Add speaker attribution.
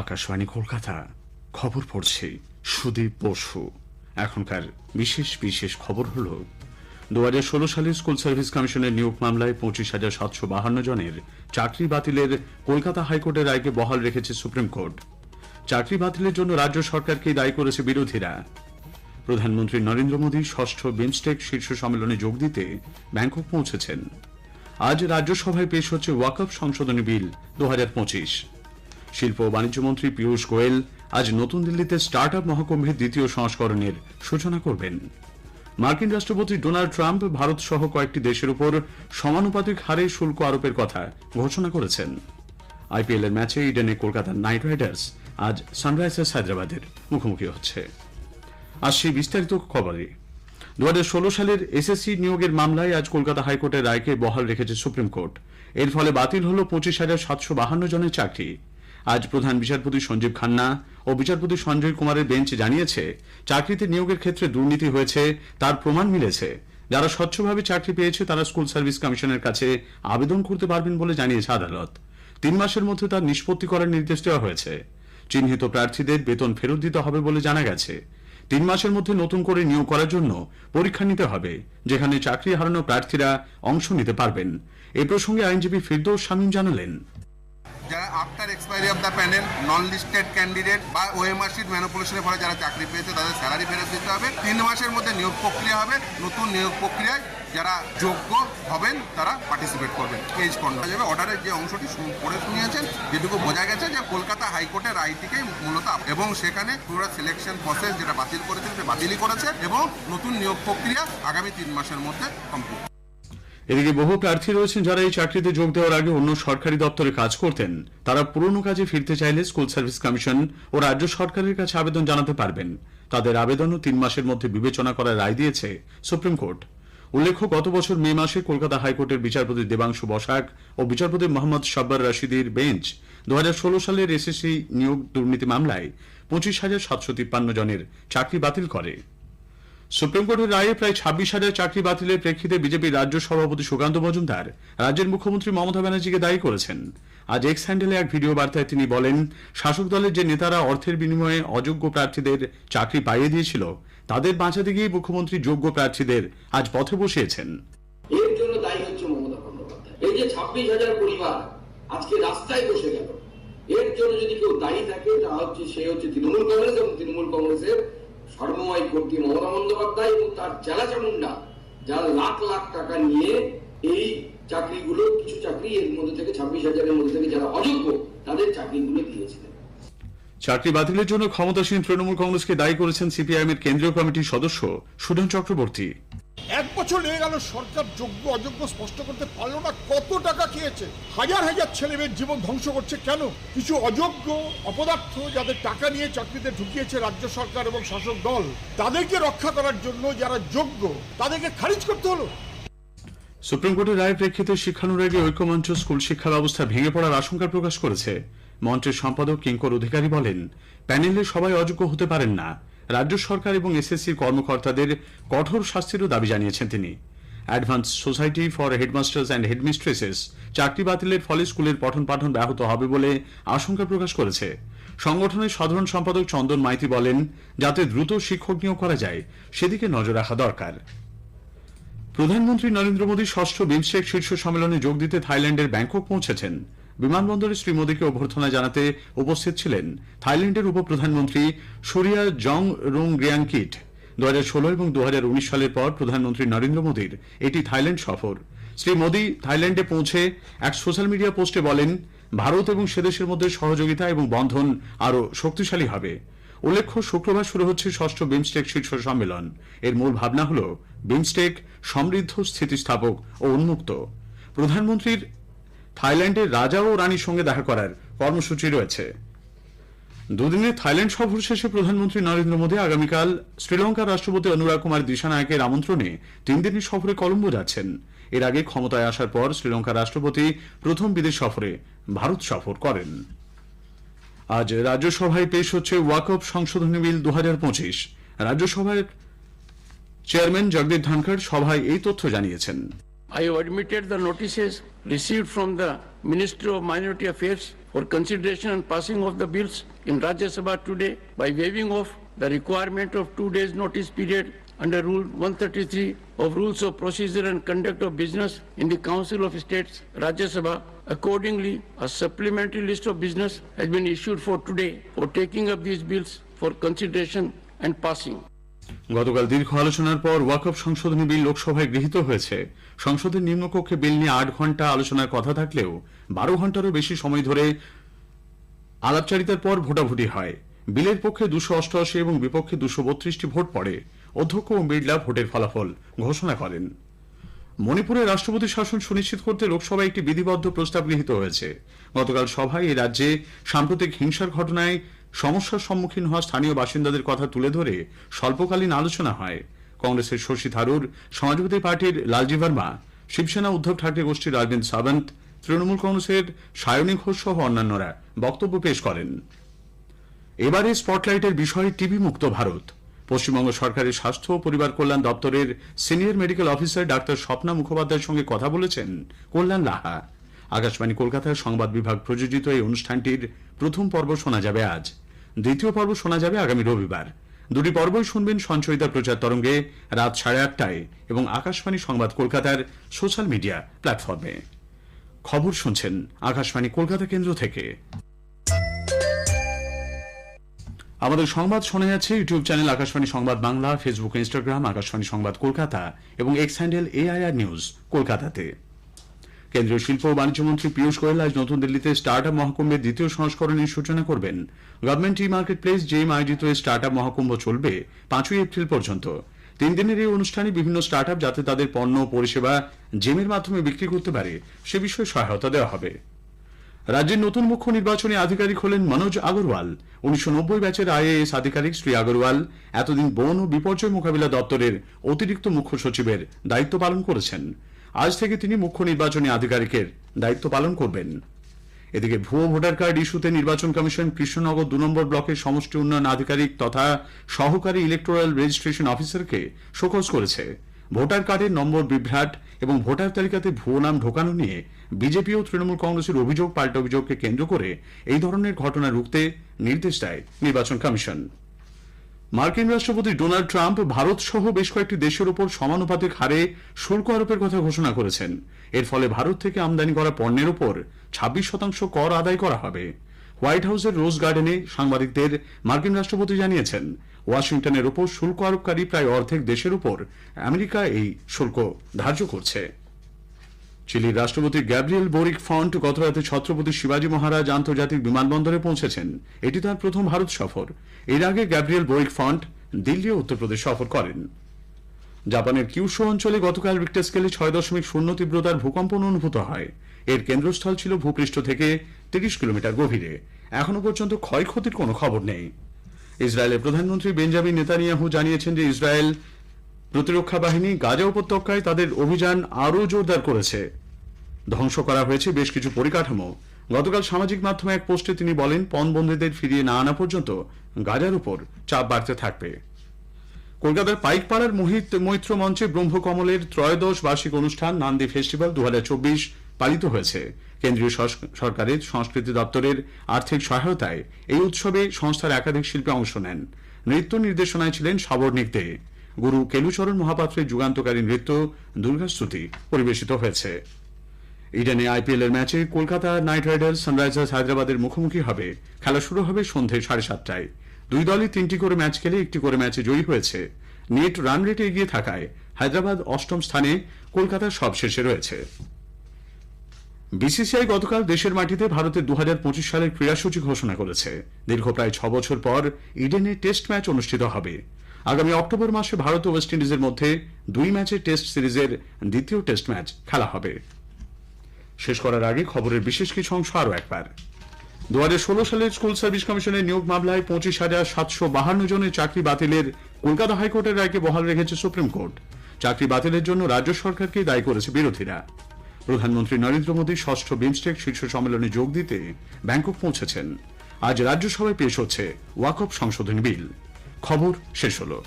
Speaker 1: আকাশবাণী কলকাতা খবর পড়ছে সুদীপ বসু এখনকার বিশেষ বিশেষ খবর হল দু ষোলো সালে স্কুল সার্ভিস কমিশনের নিয়োগ মামলায় পঁচিশ হাজার সাতশো বাহান্ন জনের চাকরি বাতিলের কলকাতা হাইকোর্টের রায়কে বহাল রেখেছে সুপ্রিম কোর্ট চাকরি বাতিলের জন্য রাজ্য সরকারকেই দায়ী করেছে বিরোধীরা প্রধানমন্ত্রী নরেন্দ্র মোদী ষষ্ঠ বিমস্টেক শীর্ষ সম্মেলনে যোগ দিতে ব্যাংকক পৌঁছেছেন আজ রাজ্যসভায় পেশ হচ্ছে ওয়াকফ সংশোধনী বিল দু শিল্প ও বাণিজ্য মন্ত্রী পীয়ূষ গোয়েল আজ নতুন দিল্লিতে স্টার্ট আপ মহাকুম্ভের দ্বিতীয় সংস্করণের সূচনা করবেন মার্কিন রাষ্ট্রপতি ডোনাল্ড ট্রাম্প ভারত সহ কয়েকটি দেশের উপর সমানুপাতিক হারে শুল্ক আরোপের কথা ঘোষণা করেছেন আইপিএল এর ম্যাচে ইডেনে কলকাতার নাইট রাইডার্স আজ সানরাইজার্স হায়দ্রাবাদের মুখোমুখি হচ্ছে আজ সেই বিস্তারিত খবরে দু সালের এসএসসি নিয়োগের মামলায় আজ কলকাতা হাইকোর্টের রায়কে বহাল রেখেছে সুপ্রিম কোর্ট এর ফলে বাতিল হল পঁচিশ হাজার সাতশো বাহান্ন জনের চাকরি আজ প্রধান বিচারপতি সঞ্জীব খান্না ও বিচারপতি সঞ্জয় কুমারের বেঞ্চ জানিয়েছে চাকরিতে নিয়োগের ক্ষেত্রে দুর্নীতি হয়েছে তার প্রমাণ মিলেছে যারা স্বচ্ছভাবে চাকরি পেয়েছে তারা স্কুল সার্ভিস কমিশনের কাছে আবেদন করতে পারবেন বলে জানিয়েছে আদালত তিন মাসের মধ্যে তার নিষ্পত্তি করার নির্দেশ দেওয়া হয়েছে চিহ্নিত প্রার্থীদের বেতন ফেরত দিতে হবে বলে জানা গেছে তিন মাসের মধ্যে নতুন করে নিয়োগ করার জন্য পরীক্ষা নিতে হবে যেখানে চাকরি হারানো প্রার্থীরা অংশ নিতে পারবেন এ প্রসঙ্গে আইনজীবী ফিরদৌস শামীম জানালেন
Speaker 2: যারা after expiry of the panel non listed candidate বা ওএমআর শিট ম্যানুপুলেশনের ফলে যারা চাকরি পেয়েছে তাদের স্যালারি ফেরত দিতে হবে তিন মাসের মধ্যে নিয়োগ প্রক্রিয়া হবে নতুন নিয়োগ প্রক্রিয়ায় যারা যোগ্য হবেন তারা পার্টিসিপেট করবেন এই কন্ডা যাবে অর্ডারের যে অংশটি পড়ে শুনিয়েছেন যেটুকু বোঝা গেছে যে কলকাতা হাইকোর্টের রায়টিকেই মূলত এবং সেখানে পুরো সিলেকশন প্রসেস যেটা বাতিল করেছে সেটা বাতিলই করেছে এবং নতুন নিয়োগ প্রক্রিয়া আগামী তিন মাসের মধ্যে কমপ্লিট
Speaker 1: এদিকে বহু প্রার্থী রয়েছেন যারা এই চাকরিতে যোগ দেওয়ার আগে অন্য সরকারি দপ্তরে কাজ করতেন তারা পুরনো কাজে ফিরতে চাইলে স্কুল সার্ভিস কমিশন ও রাজ্য সরকারের কাছে আবেদন জানাতে পারবেন তাদের আবেদনও তিন মাসের মধ্যে বিবেচনা করার রায় দিয়েছে সুপ্রিম কোর্ট উল্লেখ্য গত বছর মে মাসে কলকাতা হাইকোর্টের বিচারপতি দেবাংশু বসাক ও বিচারপতি মোহাম্মদ সাব্বার রাশিদির বেঞ্চ দু সালের এসএসসি নিয়োগ দুর্নীতি মামলায় পঁচিশ হাজার সাতশো তিপ্পান্ন জনের চাকরি বাতিল করে সুপ্রিম কোর্টের রায়ে প্রায় ছাব্বিশ হাজার চাকরি বাতিলের প্রেক্ষিতে বিজেপির রাজ্য সভাপতি সুকান্ত মজুমদার রাজ্যের মুখ্যমন্ত্রী মমতা ব্যানার্জিকে দায়ী করেছেন আজ এক্স হ্যান্ডেলে এক ভিডিও বার্তায় তিনি বলেন শাসক দলের যে নেতারা অর্থের বিনিময়ে অযোগ্য প্রার্থীদের চাকরি পাইয়ে দিয়েছিল তাদের বাঁচাতে গিয়ে মুখ্যমন্ত্রী যোগ্য প্রার্থীদের আজ পথে বসিয়েছেন
Speaker 3: এর জন্য দায়ী হচ্ছে মমতা বন্দ্যোপাধ্যায় এই যে ছাব্বিশ হাজার পরিবার আজকে রাস্তায় বসে গেল এর জন্য যদি কেউ দায়ী থাকে তা হচ্ছে সে হচ্ছে তৃণমূল কংগ্রেস এবং তৃণমূল কংগ্রেসের সর্বময় কর্তি মমতা বন্দ্যোপাধ্যায় এবং তার জেলা চামুন্ডা যারা লাখ লাখ টাকা নিয়ে এই চাকরিগুলো কিছু চাকরি এর মধ্যে থেকে ছাব্বিশ হাজারের মধ্যে থেকে যারা অযোগ্য তাদের চাকরিগুলো দিয়েছিলেন
Speaker 1: চাকরি বাতিলের জন্য ক্ষমতাসীন তৃণমূল কংগ্রেসকে দায়ী করেছেন সিপিআইএম এর কেন্দ্রীয় কমিটির সদস্য সুধন চক্রবর্তী
Speaker 4: এক বছর লেগে গেল সরকার যোগ্য অযোগ্য স্পষ্ট করতে পারলো না কত টাকা খেয়েছে হাজার হাজার ছেলে মেয়ের জীবন ধ্বংস করছে কেন কিছু অযোগ্য অপদার্থ যাদের টাকা নিয়ে চাকরিতে ঢুকিয়েছে রাজ্য সরকার এবং শাসক দল তাদেরকে রক্ষা করার জন্য যারা যোগ্য তাদেরকে খারিজ করতে হলো
Speaker 1: সুপ্রিম কোর্টের রায়ের প্রেক্ষিতে শিক্ষানুরাগী ঐক্যমঞ্চ স্কুল শিক্ষা ব্যবস্থা ভেঙে পড়ার আশঙ্কা প্রকাশ করেছে মঞ্চের সম্পাদক কিঙ্কর অধিকারী বলেন প্যানেলে সবাই অযোগ্য হতে পারেন না রাজ্য সরকার এবং এসএসসির কর্মকর্তাদের কঠোর শাস্তিরও দাবি জানিয়েছেন তিনি advance society for headmasters and headmistresses চাকরি বাতিলের ফলে স্কুলের পঠন পাঠন ব্যাহত হবে বলে আশঙ্কা প্রকাশ করেছে সংগঠনের সাধারণ সম্পাদক চন্দন মাইতি বলেন যাতে দ্রুত শিক্ষক নিয়োগ করা যায় সেদিকে নজর রাখা দরকার প্রধানমন্ত্রী নরেন্দ্র মোদী ষষ্ঠ বিমস্টেক শীর্ষ সম্মেলনে যোগ দিতে থাইল্যান্ডের ব্যাংকক পৌঁছেছেন বিমানবন্দরে শ্রী মোদীকে অভ্যর্থনা জানাতে উপস্থিত ছিলেন থাইল্যান্ডের উপপ্রধানমন্ত্রী সুরিয়া জং রুং গ্রিয়াংকিট দু হাজার ষোলো এবং দু হাজার উনিশ সালের পর প্রধানমন্ত্রী নরেন্দ্র মোদীর এটি থাইল্যান্ড সফর শ্রী মোদী থাইল্যান্ডে পৌঁছে এক সোশ্যাল মিডিয়া পোস্টে বলেন ভারত এবং সেদেশের মধ্যে সহযোগিতা এবং বন্ধন আরও শক্তিশালী হবে উল্লেখ্য শুক্রবার শুরু হচ্ছে ষষ্ঠ বিমস্টেক শীর্ষ সম্মেলন এর মূল ভাবনা হল বিমস্টেক সমৃদ্ধ স্থিতিস্থাপক ও উন্মুক্ত প্রধানমন্ত্রীর থাইল্যান্ডের রাজা ও রানীর সঙ্গে দেখা করার কর্মসূচি রয়েছে দুদিনের থাইল্যান্ড সফর শেষে প্রধানমন্ত্রী নরেন্দ্র মোদী আগামীকাল শ্রীলঙ্কার রাষ্ট্রপতি অনুরাগ কুমার দিশানায়কের আমন্ত্রণে তিন দিনের সফরে কলম্বো যাচ্ছেন এর আগে ক্ষমতায় আসার পর শ্রীলঙ্কার রাষ্ট্রপতি প্রথম বিদেশ সফরে ভারত সফর করেন আজ রাজ্যসভায় পেশ হচ্ছে ওয়াকফ সংশোধনী বিল দু রাজ্যসভার চেয়ারম্যান জগদীপ ধনখড় সভায় এই তথ্য জানিয়েছেন
Speaker 5: I have admitted the notices received from the Ministry of Minority Affairs for consideration and passing of the bills in Rajya Sabha today by waiving off the requirement of two days notice period under Rule 133 of Rules of Procedure and Conduct of Business in the Council of States, Rajya Sabha. Accordingly, a supplementary list of business has been issued for today for taking up these bills for consideration and passing.
Speaker 1: গতকাল দীর্ঘ আলোচনার পর ওয়াকফ সংশোধনী বিল লোকসভায় গৃহীত হয়েছে সংসদের নিম্নকক্ষে বিল নিয়ে আট ঘন্টা আলোচনার কথা থাকলেও বারো ঘন্টারও বেশি সময় ধরে আলাপচারিতার পর ভোটাভুটি হয় বিলের পক্ষে দুশো অষ্টআশি এবং বিপক্ষে দুশো বত্রিশটি ভোট পড়ে অধ্যক্ষ ওম বিড়লা ভোটের ফলাফল ঘোষণা করেন মণিপুরে রাষ্ট্রপতি শাসন সুনিশ্চিত করতে লোকসভায় একটি বিধিবদ্ধ প্রস্তাব গৃহীত হয়েছে গতকাল সভায় এই রাজ্যে সাম্প্রতিক হিংসার ঘটনায় সমস্যার সম্মুখীন হওয়া স্থানীয় বাসিন্দাদের কথা তুলে ধরে স্বল্পকালীন আলোচনা হয় কংগ্রেসের শশী থারুর সমাজবাদী পার্টির লালজি ভার্মা শিবসেনা উদ্ধব ঠাকরে গোষ্ঠীর অরবিন্দ সাবন্ত তৃণমূল কংগ্রেসের সায়নী ঘোষ সহ অন্যান্যরা বক্তব্য পেশ করেন এবারে স্পটলাইটের বিষয় টিবি মুক্ত ভারত পশ্চিমবঙ্গ সরকারের স্বাস্থ্য ও পরিবার কল্যাণ দপ্তরের senior medical officer doctor Swapna মুখোপাধ্যায়ের সঙ্গে কথা বলেছেন কল্যাণ লাহা আকাশবাণী কলকাতার সংবাদ বিভাগ প্রযোজিত এই অনুষ্ঠানটির প্রথম পর্ব শোনা যাবে আজ দ্বিতীয় পর্ব শোনা যাবে আগামী রবিবার দুটি পর্বই শুনবেন সঞ্চয়িতা প্রচার তরঙ্গে রাত সাড়ে আটটায় এবং আকাশবাণী সংবাদ কলকাতার সোশ্যাল মিডিয়া প্ল্যাটফর্মে খবর শুনছেন আকাশবাণী কলকাতা কেন্দ্র থেকে আমাদের সংবাদ শোনা যাচ্ছে ইউটিউব চ্যানেল আকাশবাণী সংবাদ বাংলা ফেসবুক ইনস্টাগ্রাম আকাশবাণী সংবাদ কলকাতা এবং এক্স হ্যান্ডেল এআইআর নিউজ কলকাতাতে কেন্দ্রীয় শিল্প ও বাণিজ্য মন্ত্রী পীয়ূষ গোয়েল আজ নতুন দিল্লিতে স্টার্ট আপ মহাকুম্ভের দ্বিতীয় সংস্করণের সূচনা করবেন government e marketplace GeM আয়োজিত এই স্টার্ট আপ মহাকুম্ভ চলবে পাঁচই এপ্রিল পর্যন্ত তিন দিনের এই অনুষ্ঠানে বিভিন্ন স্টার্ট আপ যাতে তাদের পণ্য ও পরিষেবা জেমের মাধ্যমে বিক্রি করতে পারে সে বিষয়ে সহায়তা দেওয়া হবে রাজ্যের নতুন মুখ্য নির্বাচনী আধিকারিক হলেন মনোজ আগরওয়াল উনিশশো নব্বই ব্যাচের আইএএস আধিকারিক শ্রী আগরওয়াল এতদিন বন ও বিপর্যয় মোকাবিলা দপ্তরের অতিরিক্ত মুখ্য সচিবের দায়িত্ব পালন করেছেন আজ থেকে তিনি মুখ্য নির্বাচনী আধিকারিকের দায়িত্ব পালন করবেন এদিকে ভুয়ো ভোটার কার্ড ইস্যুতে নির্বাচন কমিশন কৃষ্ণনগর দু নম্বর ব্লকের সমষ্টি উন্নয়ন আধিকারিক তথা সহকারী ইলেকটোরাল রেজিস্ট্রেশন অফিসারকে শোকজ করেছে ভোটার কার্ডের নম্বর বিভ্রাট এবং ভোটার তালিকাতে ভুয়ো নাম ঢোকানো নিয়ে বিজেপি ও তৃণমূল কংগ্রেসের অভিযোগ পাল্টা অভিযোগকে কেন্দ্র করে এই ধরনের ঘটনা রুখতে নির্দেশ দেয় নির্বাচন কমিশন মার্কিন রাষ্ট্রপতি ডোনাল্ড ট্রাম্প ভারত সহ বেশ কয়েকটি দেশের উপর সমানুপাতিক হারে শুল্ক আরোপের কথা ঘোষণা করেছেন এর ফলে ভারত থেকে আমদানি করা পণ্যের উপর ছাব্বিশ শতাংশ কর আদায় করা হবে হোয়াইট হাউসের রোজ গার্ডেনে সাংবাদিকদের মার্কিন রাষ্ট্রপতি জানিয়েছেন ওয়াশিংটনের উপর শুল্ক আরোপকারী প্রায় অর্ধেক দেশের উপর আমেরিকা এই শুল্ক ধার্য করছে চিলির রাষ্ট্রপতি গ্যাব্রিয়েল বোরিক ফন্ট গতরাতে ছত্রপতি শিবাজী মহারাজ আন্তর্জাতিক বিমানবন্দরে পৌঁছেছেন এটি তার প্রথম ভারত সফর এর আগে গ্যাব্রিয়েল বোরিক ফন্ট দিল্লি ও উত্তরপ্রদেশ সফর করেন জাপানের কিউশো অঞ্চলে গতকাল রিক্টার স্কেলে ছয় দশমিক শূন্য তীব্রতার ভূকম্পন অনুভূত হয় এর কেন্দ্রস্থল ছিল ভূপৃষ্ঠ থেকে তিরিশ কিলোমিটার গভীরে এখনও পর্যন্ত ক্ষয়ক্ষতির কোনো খবর নেই ইসরায়েলের প্রধানমন্ত্রী বেঞ্জামিন নেতানিয়াহু জানিয়েছেন যে ইসরায়েল প্রতিরক্ষা বাহিনী গাজা উপত্যকায় তাদের অভিযান আরও জোরদার করেছে ধ্বংস করা হয়েছে বেশ কিছু পরিকাঠামো গতকাল সামাজিক মাধ্যমে এক পোস্টে তিনি বলেন পণবন্দীদের ফিরিয়ে না আনা পর্যন্ত গাজার উপর চাপ বাড়তে থাকবে কলকাতার পাইকপাড়ার মোহিত মৈত্র মঞ্চে ব্রহ্মকমলের ত্রয়োদশ বার্ষিক অনুষ্ঠান নান্দি ফেস্টিভ্যাল দু পালিত হয়েছে কেন্দ্রীয় সরকারের সংস্কৃতি দপ্তরের আর্থিক সহায়তায় এই উৎসবে সংস্থার একাধিক শিল্পী অংশ নেন নৃত্য নির্দেশনায় ছিলেন সাবর্ণিক দেহ গুরু কেলুচরণ মহাপাত্রের যুগান্তকারী নৃত্য দুর্গাস্তুতি পরিবেশিত হয়েছে ইডেনে আইপিএল এর ম্যাচে কলকাতা নাইট রাইডার্স সানরাইজার্স হায়দ্রাবাদের মুখোমুখি হবে খেলা শুরু হবে সন্ধে সাড়ে সাতটায় দুই দলই তিনটি করে ম্যাচ খেলে একটি করে ম্যাচে জয়ী হয়েছে নেট রান রেটে এগিয়ে থাকায় হায়দ্রাবাদ অষ্টম স্থানে কলকাতা সবশেষে রয়েছে বিসিসিআই গতকাল দেশের মাটিতে ভারতের দু হাজার সালের ক্রীড়াসূচি ঘোষণা করেছে দীর্ঘ প্রায় ছ বছর পর ইডেনে টেস্ট ম্যাচ অনুষ্ঠিত হবে আগামী অক্টোবর মাসে ভারত ও ওয়েস্ট ইন্ডিজের মধ্যে দুই ম্যাচে টেস্ট সিরিজের দ্বিতীয় টেস্ট ম্যাচ খেলা হবে শেষ করার আগে খবরের বিশেষ কিছু অংশ আরও একবার দু সালের স্কুল সার্ভিস কমিশনের নিয়োগ মামলায় পঁচিশ হাজার সাতশো বাহান্ন জনের চাকরি বাতিলের কলকাতা হাইকোর্টের রায়কে বহাল রেখেছে সুপ্রিম কোর্ট চাকরি বাতিলের জন্য রাজ্য সরকারকে দায়ী করেছে বিরোধীরা প্রধানমন্ত্রী নরেন্দ্র মোদী ষষ্ঠ বিমস্টেক শীর্ষ সম্মেলনে যোগ দিতে ব্যাংকক পৌঁছেছেন আজ রাজ্যসভায় পেশ হচ্ছে ওয়াকফ সংশোধনী বিল খবর শেষ হলো